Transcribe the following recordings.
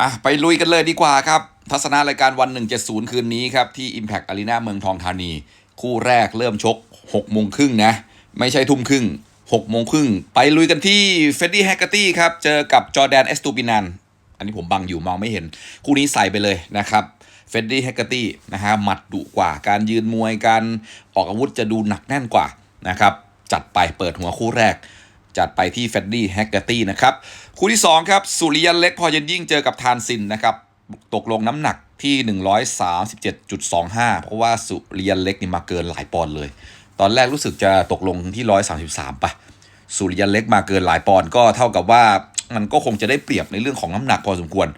อะไปลุยกันเลยดีกว่าครับ ทัศนารายการวัน 170 คืนนี้ครับ ที่ Impact Arena เมืองทองธานี คู่แรกเริ่มชก6โมงครึ่งนะ ไม่ใช่ทุ่มครึ่ง6โมงครึ่งไปลุยกันที่เฟดดี้แฮกเกอร์ตี้ครับ เจอกับจอแดนเอสตูปินันอันนี้ผมบังอยู่มองไม่เห็น คู่นี้ใส่ไปเลยนะครับเฟดดี้แฮกเกอร์ตี้นะฮะหมัดดุกว่าการยืนมวยการออกอาวุธจะดูหนักแน่นกว่านะครับจัดไปเปิดหัวคู่แรก จัดไปที่เฟดดี้แฮกเกอร์ตี้นะครับ คู่ที่ 2 ครับ สุริยันเล็กพอเย็นยิ่งเจอกับทานซินนะครับ ตกลงน้ำหนักที่ 137.25 เพราะว่าสุริยันเล็กนี่มาเกินหลายปอนด์เลย ตอนแรกรู้สึกจะตกลงที่ 133ปะสุริยันเล็กมาเกินหลายปอนด์ก็เท่ากับว่ามันก็คงจะได้เปรียบในเรื่องของน้ำหนักพอสมควร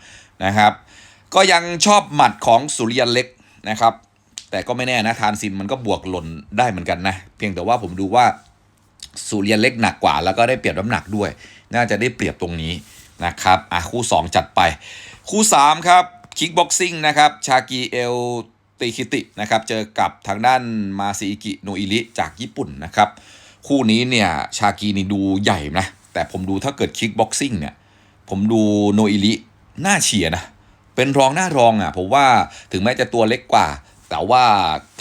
นะครับ ก็ยังชอบหมัดของสุริยันเล็กนะครับ แต่ก็ไม่แน่นะทานซินมันก็บวกหล่นได้เหมือนกันนะ เพียงแต่ว่าผมดูว่า สุริยันเล็กหนักกว่า แล้วก็ได้เปรียบน้ำหนักด้วย น่าจะได้เปรียบตรงนี้นะครับอะคู่ 2 จัดไป คู่ 3 ครับคิกบ็อกซิ่งนะครับชากีเอลติคิตินะครับเจอกับทางด้านมาซิอิกิโนอิริจากญี่ปุ่นนะครับคู่นี้เนี่ยชากีนี่ดูใหญ่นะ แต่ผมดูถ้าเกิดคิกบ็อกซิ่งเนี่ยผมดูโนอิริน่าเฉียนะ เป็นรองหน้ารองอะผมว่าถึงแม้จะตัวเล็กกว่า แต่ว่า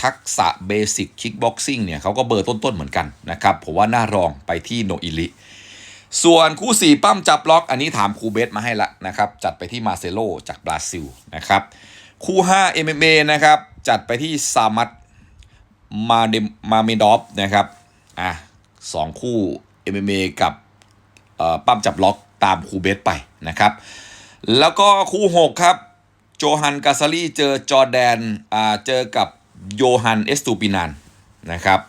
ทักษะเบสิกคิกบ็อกซิ่งเนี่ยเขาก็เบอร์ต้น ๆ เหมือนกันนะครับ ผมว่าน้ารองไปที่โนอิริส่วนคู่ 4 ปั้มจับล็อก อันนี้ถามครูเบสมาให้ละนะครับ จัดไปที่มาเซโลจากบราซิลนะครับคู่ 5 MMA นะครับ จัดไปที่ซามัตมาเดมมาเมดอฟนะครับอะสองคู่ MMA กับเอ่อปั้มจับล็อกตามครูเบสไปนะครับ แล้วก็คู่ 6 ครับ โจฮันกาซารีเจอจอร์แดนอ่าเจอกับโยฮันเอสตูปินันนะครับ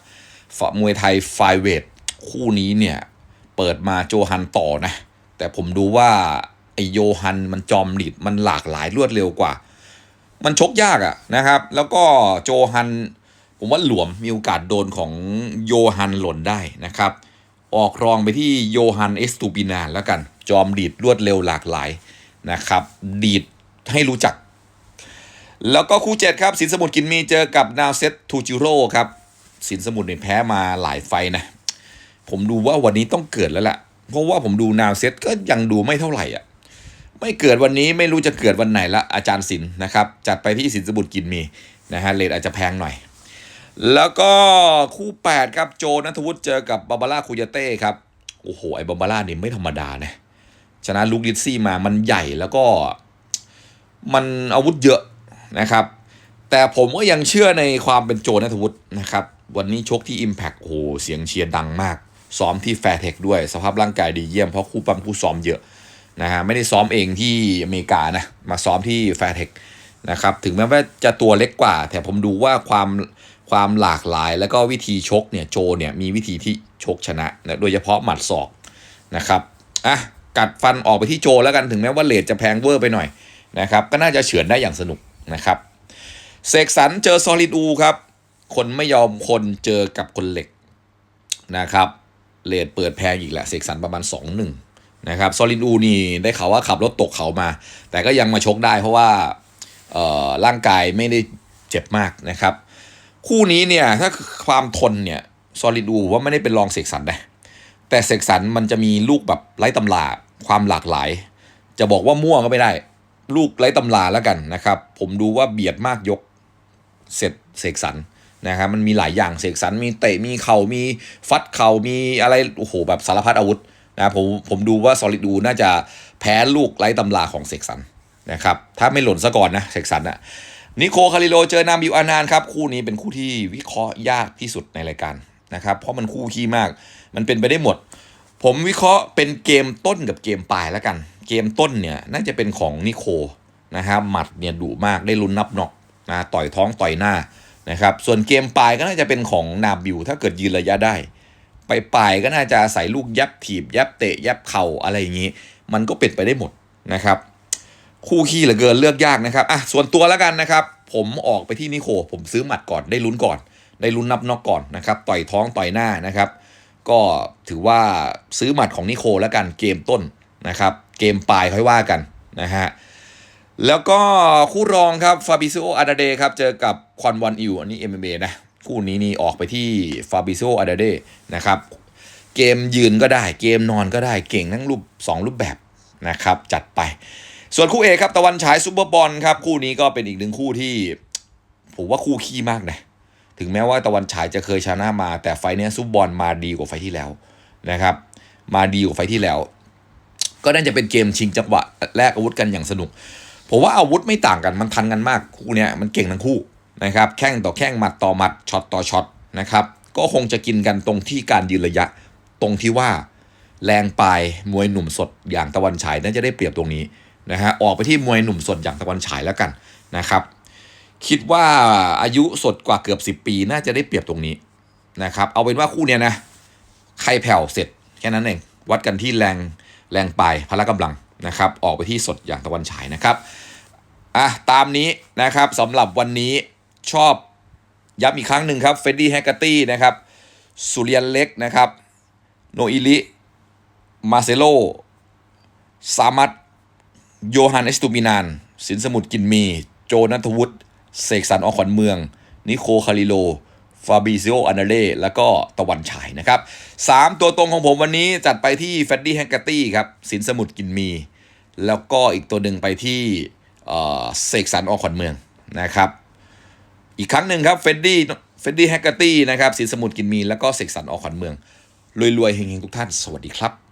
ฝมวยไทยไฟเวทคู่นี้เนี่ย เปิดมาโจฮันต่อนะ แต่ผมดูว่าไอโยฮันมันจอมหลีดมันหลากหลายรวดเร็วกว่า มันชกยากอะนะครับ แล้วก็โจฮัน ผมว่าหลวมมีโอกาสโดนของโยฮันหล่นได้นะครับ ออกรองไปที่โยฮันเอสตูปินานแล้วกัน จอมดีดรวดเร็วหลากหลายนะครับ ดีดให้รู้จัก แล้วก็คู่เจ็ดครับสินสมุทรกินมีเจอกับนาวเซตทูจิโร่ครับสินสมุทรเนี่ยแพ้มาหลายไฟนะ ผมดูว่าวันนี้ต้องเกิดแล้วล่ะ เพราะว่าผมดูนาวเซตก็ยังดูไม่เท่าไหร่อะไม่เกิดวันนี้ไม่รู้จะเกิดวันไหนละอาจารย์สินนะครับ จัดไปที่สินสมุทรกินมีนะฮะเลทอาจจะแพงหน่อย แล้วก็คู่ 8 ครับโจนัทวุฒิเจอกับบาบาร่าคุยาเต้ครับโอ้โหไอ้บาบาร่านี่ไม่ธรรมดานะชนะลูกดิซี่มามันใหญ่แล้วก็ มันอาวุธเยอะ นะครับ แต่ผมก็ยังเชื่อในความเป็นโจนัทวุฒินะครับ วันนี้ชกที่ Impact โอ้โหเสียงเชียร์ดังมาก ซ้อมที่แฟร์เทคด้วย สภาพร่างกายดีเยี่ยม เพราะคู่ปั๊มคู่ซ้อมเยอะนะฮะไม่ได้ซ้อมเองที่อเมริกานะมาซ้อมที่แฟร์เทคนะครับถึงแม้ว่าจะตัวเล็กกว่า แต่ผมดูว่าความความหลากหลายแล้วก็วิธีชกเนี่ยโจเนี่ยมีวิธีที่ชกชนะนะโดยเฉพาะหมัดศอกนะครับอะกัดฟันออกไปที่โจแล้วกันถึงแม้ว่าเลทจะแพงเวอร์ไปหน่อยนะครับก็น่าจะเฉือนได้อย่างสนุก นะครับเสกสรรเจอซอลิดอูครับ คนไม่ยอมคนเจอกับคนเหล็กนะครับเลดเปิดแพงอีกแหละเสกสรรประมาณ 2 1นะครับซอลิดอูนี่ได้ข่าวว่าขับรถตกเขามา แต่ก็ยังมาชกได้เพราะว่าเอ่อร่างกายไม่ได้เจ็บมากนะครับ คู่นี้เนี่ยถ้าความทนเนี่ยซอลิดูว่าไม่ได้เป็นรองเสกสรรนะแต่เสกสรรมันจะมีลูกแบบไร้ตำราความหลากหลาย จะบอกว่ามั่วก็ไม่ได้ ลูกไร้ตำราแล้วกันนะครับ ผมดูว่าเบียดมากยกเสร็จเสกสรรนะครับมันมีหลายอย่างเสกสรรมีเตะมีเข่ามีฟัดเข่ามีอะไรโอ้โหแบบสารพัดอาวุธนะผมผมดูว่าซอลิดูน่าจะแพ้ลูกไร้ตำราของเสกสรรนะครับถ้าไม่หล่นซะก่อนนะเสกสรรอะนิโคคาริโลเจอนาบิวอานานครับคู่นี้เป็นคู่ที่วิเคราะห์ยากที่สุดในรายการนะครับเพราะมันคู่ขี้มาก มันเป็นไปได้หมด ผมวิเคราะห์เป็นเกมต้นกับเกมปลายแล้วกัน เกมต้นเนี่ยน่าจะเป็นของนิโคนะครับหมัดเนี่ยดุมากได้ลุ้นนับนอกนะต่อยท้องต่อยหน้านะครับส่วนเกมปลายก็น่าจะเป็นของนาบิวถ้าเกิดยืนระยะได้ ไปปลายก็น่าจะใส่ลูกยับถีบ ยับเตะยับเข่าอะไรอย่างนี้ มันก็เป็นไปได้หมดนะครับ คู่ขี้เหลือเกินเลือกยากนะครับอะส่วนตัวแล้วกันนะครับ ผมออกไปที่นิโคผมซื้อหมัดก่อนได้ลุ้นก่อน ได้ลุ้นนับนอกก่อนนะครับต่อยท้องต่อยหน้านะครับ ก็ถือว่าซื้อหมัดของนิโคแล้วกันเกมต้นนะครับ เกมปลายค่อยว่ากันนะฮะแล้วก็คู่รองครับฟาบิซิโออาดาเดครับเจอกับควอนวันอิวอันนี้ MMA นะคู่นี้นี่ออกไปที่ฟาบิซิโออาดาเดนะครับเกมยืนก็ได้เกมนอนก็ได้เก่งทั้งรูป 2 รูปแบบนะครับจัดไป ส่วนคู่เอกครับตะวันฉายซูเปอร์บอลครับคู่นี้ก็เป็นอีกหนึ่งคู่ที่ ผมว่าคู่ขี้มากนะถึงแม้ว่าตะวันฉายจะเคยชนะมา แต่ไฟล์เนี้ยซุปบอลมาดีกว่าไฟที่แล้วนะครับมาดีกว่าไฟที่แล้ว ก็น่าจะเป็นเกมชิงจังหวะแลกอาวุธกันอย่างสนุก ผมว่าอาวุธไม่ต่างกันมันทันกันมากคู่นี้มันเก่งทั้งคู่นะครับแข้งต่อแข้งหมัดต่อหมัดช็อตต่อช็อตนะครับก็คงจะกินกันตรงที่การยืนระยะ ตรงที่ว่าแรงปลายมวยหนุ่มสดอย่างตะวันฉายน่าจะได้เปรียบตรงนี้นะฮะออกไปที่มวยหนุ่มสดอย่างตะวันฉายแล้วกันนะครับคิดว่าอายุสดกว่าเกือบ 10 ปีน่าจะได้เปรียบตรงนี้นะครับเอาเป็นว่าคู่เนี้ยนะใครแผ่วเสร็จแค่นั้นเองวัดกันที่แรง แรงไปพละกำลังนะครับออกไปที่สดอย่างตะวันฉายนะครับอะตามนี้นะครับสำหรับวันนี้ชอบย้ำอีกครั้งหนึ่งครับเฟดดี้แฮกเกอร์ตี้นะครับสุริยันเล็กนะครับโนอิลิมาเซโลซามัตโยฮันเอสตูมินาน สินสมุทรกินมี โจนัทวุฒิเสกสรรออกขวัญเมือง นิโคคาริโล ฟาบิซิโออนาเล่แล้วก็ตะวันฉายนะครับสามตัวตรงของผมวันนี้จัดไปที่เฟดดี้แฮงกตตี้ครับสินสมุดกินมี แล้วก็อีกตัวหนึ่งไปที่เอ่อเสกสรรออกขวัญเมืองนะครับ อีกครั้งหนึ่งครับเฟดดี้เฟดดี้แฮกเกอร์ตี้นะครับสินสมุดกินมี แล้วก็เสกสรรออกขวัญเมืองรวยๆเฮงๆทุกท่าน สวัสดีครับ